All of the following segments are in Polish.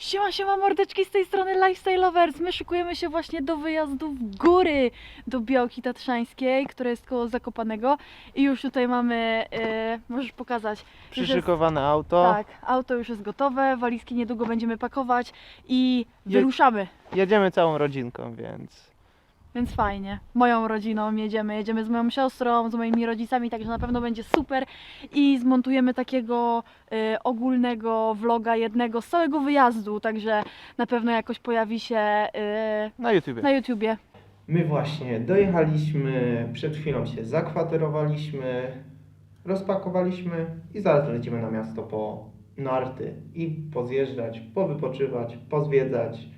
Siema, siema mordeczki z tej strony Lifestyle Lovers. My szykujemy się właśnie do wyjazdu w góry do Białki Tatrzańskiej, która jest koło Zakopanego. I już tutaj mamy, e, możesz pokazać. Przyszykowane auto. Tak, auto już jest gotowe, walizki niedługo będziemy pakować i Je- wyruszamy. Jedziemy całą rodzinką, więc Więc fajnie. Moją rodziną jedziemy, jedziemy z moją siostrą, z moimi rodzicami, także na pewno będzie super. I zmontujemy takiego e, ogólnego vloga jednego z całego wyjazdu, także na pewno jakoś pojawi się e, na YouTubie. na YouTubie. My właśnie dojechaliśmy, przed chwilą się zakwaterowaliśmy, rozpakowaliśmy i zaraz lecimy na miasto po narty i pozjeżdżać, powypoczywać, pozwiedzać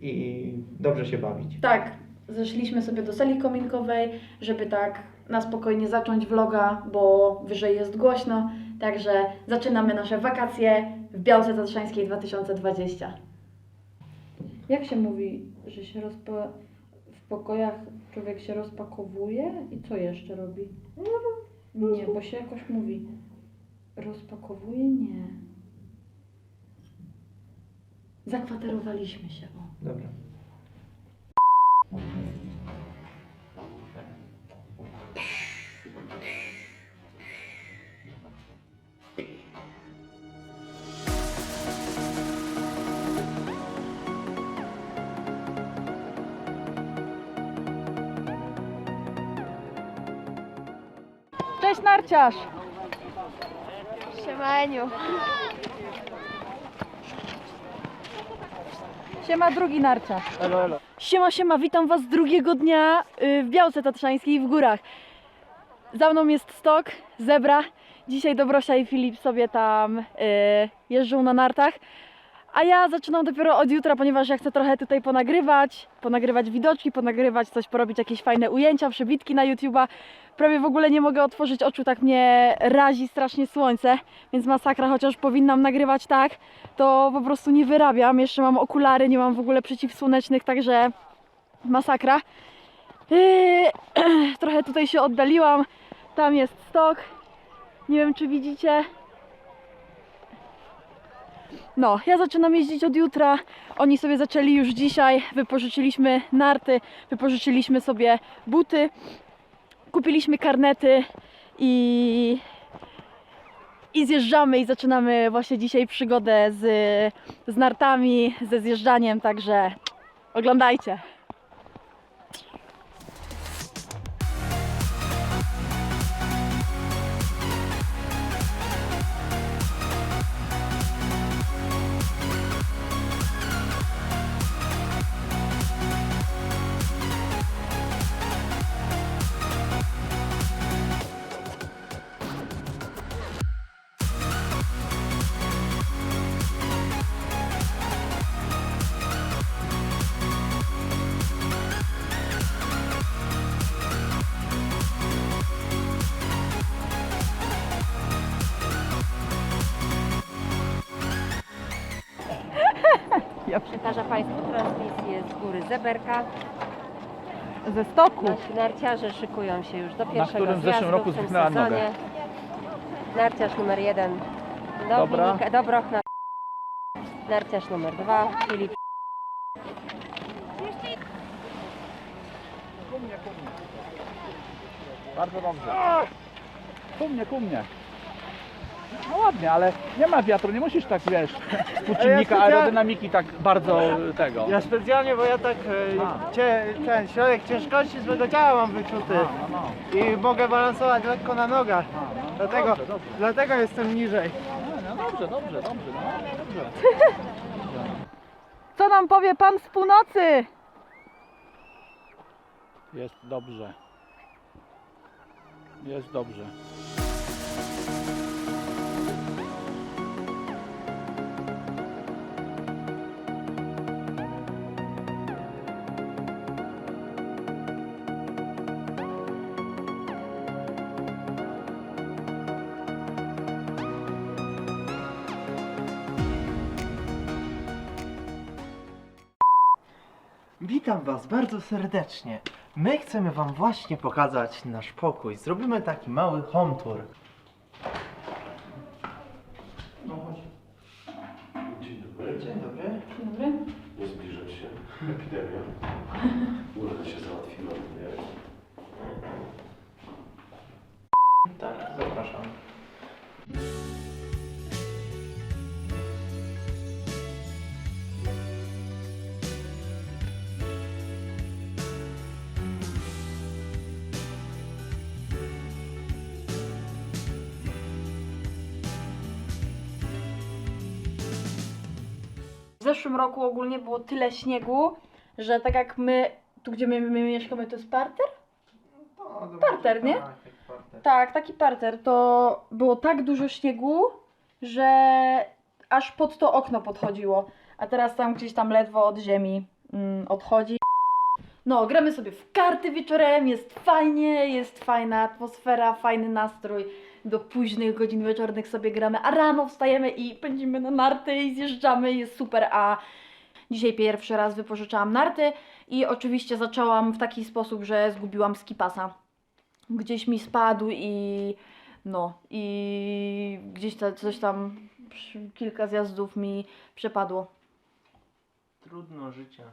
i dobrze się bawić. Tak, zeszliśmy sobie do sali kominkowej, żeby tak na spokojnie zacząć vloga, bo wyżej jest głośno. Także zaczynamy nasze wakacje w Białce Tatrzańskiej 2020. Jak się mówi, że się rozpa... w pokojach człowiek się rozpakowuje i co jeszcze robi? Nie, bo się jakoś mówi. Rozpakowuje? Nie. Zakwaterowaliśmy się. O. Dobra. Cześć narciarz! Siemaniu. Siema drugi narciarz. Elo, elo. Siema, siema, witam Was drugiego dnia y, w Białce Tatrzańskiej w górach. Za mną jest stok, zebra. Dzisiaj Dobrosia i Filip sobie tam y, jeżdżą na nartach. A ja zaczynam dopiero od jutra, ponieważ ja chcę trochę tutaj ponagrywać, ponagrywać widoczki, ponagrywać coś, porobić jakieś fajne ujęcia, przebitki na YouTube'a. Prawie w ogóle nie mogę otworzyć oczu, tak mnie razi strasznie słońce, więc masakra, chociaż powinnam nagrywać tak, to po prostu nie wyrabiam. Jeszcze mam okulary, nie mam w ogóle przeciwsłonecznych, także masakra. Yy, trochę tutaj się oddaliłam. Tam jest stok. Nie wiem, czy widzicie. No, ja zaczynam jeździć od jutra. Oni sobie zaczęli już dzisiaj. Wypożyczyliśmy narty, wypożyczyliśmy sobie buty, kupiliśmy karnety i i zjeżdżamy i zaczynamy właśnie dzisiaj przygodę z, z nartami, ze zjeżdżaniem, także oglądajcie. Przekażę Państwu transmisję z góry Zeberka. Ze stoku. Nasi narciarze szykują się już do pierwszego którym w zeszłym zjazdu roku w tym nogę. sezonie. Narciarz numer jeden. Dominika Dobroch, na... narciarz numer dwa Filip. Bardzo dobrze. Ku mnie, ku mnie. No ładnie, ale nie ma wiatru, nie musisz tak, wiesz, współczynnika specjalnie- aerodynamiki tak bardzo tego. Ja specjalnie, bo ja tak A. cie, ten środek ciężkości swojego ciała mam wyczuty No, no, no. i mogę balansować lekko na nogach. A, no, Dlatego, Dobrze, dobrze. dlatego jestem niżej. No, no, dobrze, dobrze, dobrze, no, dobrze. Co nam powie pan z północy? Jest dobrze. Jest dobrze. Witam Was bardzo serdecznie. My chcemy Wam właśnie pokazać nasz pokój. Zrobimy taki mały home tour. No chodź. Dzień dobry. Dzień dobry. Dzień dobry. Nie zbliżać się. Epidemia. Może się załatwiła. Tak, zapraszam. W zeszłym roku ogólnie było tyle śniegu, że tak jak my, tu gdzie my, my mieszkamy, to jest parter? No, to Parter, może- nie? Tak, taki parter. Tak, taki parter. To było tak dużo śniegu, że aż pod to okno podchodziło. A teraz tam gdzieś tam ledwo od ziemi mm, odchodzi. No, gramy sobie w karty wieczorem, jest fajnie, jest fajna atmosfera, fajny nastrój. Do późnych godzin wieczornych sobie gramy, a rano wstajemy i pędzimy na narty i zjeżdżamy, jest super. A dzisiaj pierwszy raz wypożyczałam narty i oczywiście zaczęłam w taki sposób, że zgubiłam skipasa gdzieś mi spadł i no i gdzieś ta, coś tam kilka zjazdów mi przepadło. Trudno życie.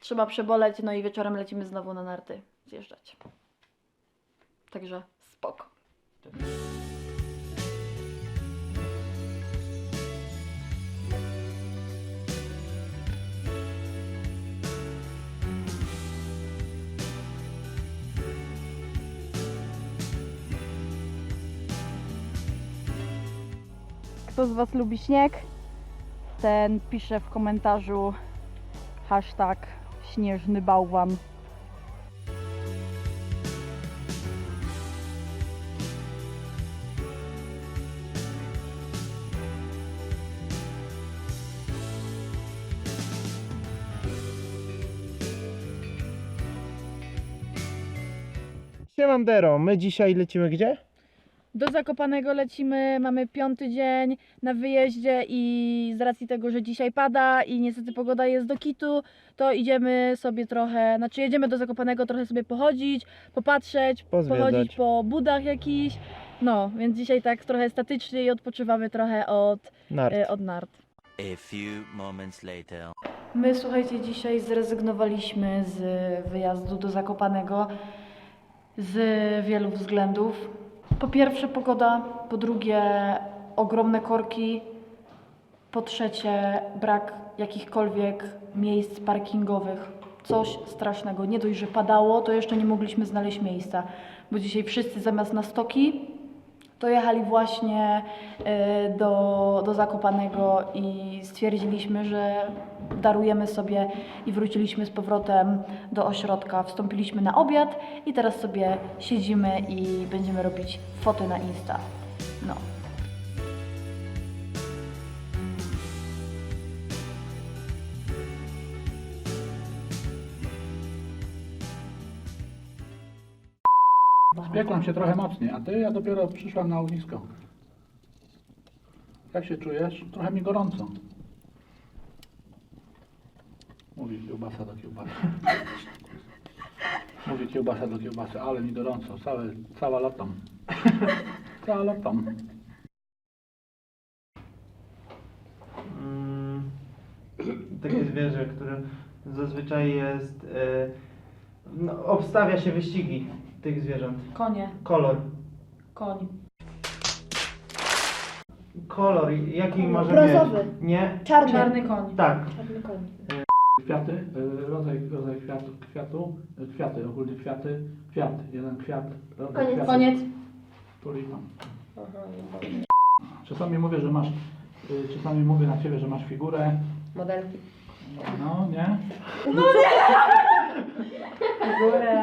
Trzeba przeboleć, no i wieczorem lecimy znowu na narty zjeżdżać. Także spoko. Kto z Was lubi śnieg? Ten pisze w komentarzu hashtag śnieżny bałwan. Siemandero, my dzisiaj lecimy gdzie? Do Zakopanego lecimy, mamy piąty dzień na wyjeździe i z racji tego, że dzisiaj pada i niestety pogoda jest do kitu, to idziemy sobie trochę, znaczy jedziemy do Zakopanego trochę sobie pochodzić, popatrzeć, Pozwiedzać. pochodzić po budach jakichś. No, więc dzisiaj tak trochę statycznie i odpoczywamy trochę od, Nart. e, od nart. A few moments later. My słuchajcie, dzisiaj zrezygnowaliśmy z wyjazdu do Zakopanego z wielu względów. Po pierwsze pogoda, po drugie ogromne korki, po trzecie brak jakichkolwiek miejsc parkingowych. Coś strasznego. Nie dość, że padało, to jeszcze nie mogliśmy znaleźć miejsca, bo dzisiaj wszyscy zamiast na stoki to jechali właśnie e, do, do Zakopanego i stwierdziliśmy, że darujemy sobie i wróciliśmy z powrotem do ośrodka. Wstąpiliśmy na obiad i teraz sobie siedzimy i będziemy robić foty na Insta. No. Spiekłem się trochę mocniej, a ty ja dopiero przyszłam na ognisko. Jak się czujesz? Trochę mi gorąco. Mówi kiełbasa do kiełbasy. Mówi kiełbasa do kiełbasy, ale mi gorąco, całe, cała latam. Cała latam. Mm, takie zwierzę, które zazwyczaj jest. E, no, obstawia się wyścigi tych zwierząt. Konie, Kolor. koń. Kolor, jaki może Brązowy. mieć? Nie? Czarny. Czarny koń. Tak. Czarny koń. Kwiaty, y, rodzaj, rodzaj kwiatu, kwiatu, y, kwiaty, ogólnie kwiaty, kwiat, jeden kwiat, rodzaj Koniec. kwiatu. Koniec. Tulipan. Czasami mówię, że masz, y, czasami mówię na ciebie, że masz figurę, Modelki. no nie? Górę.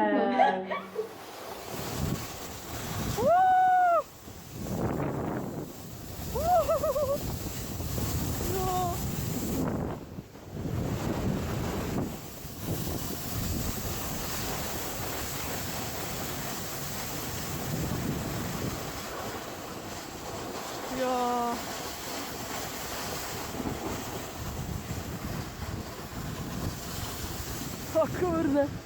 Ja. O kurde.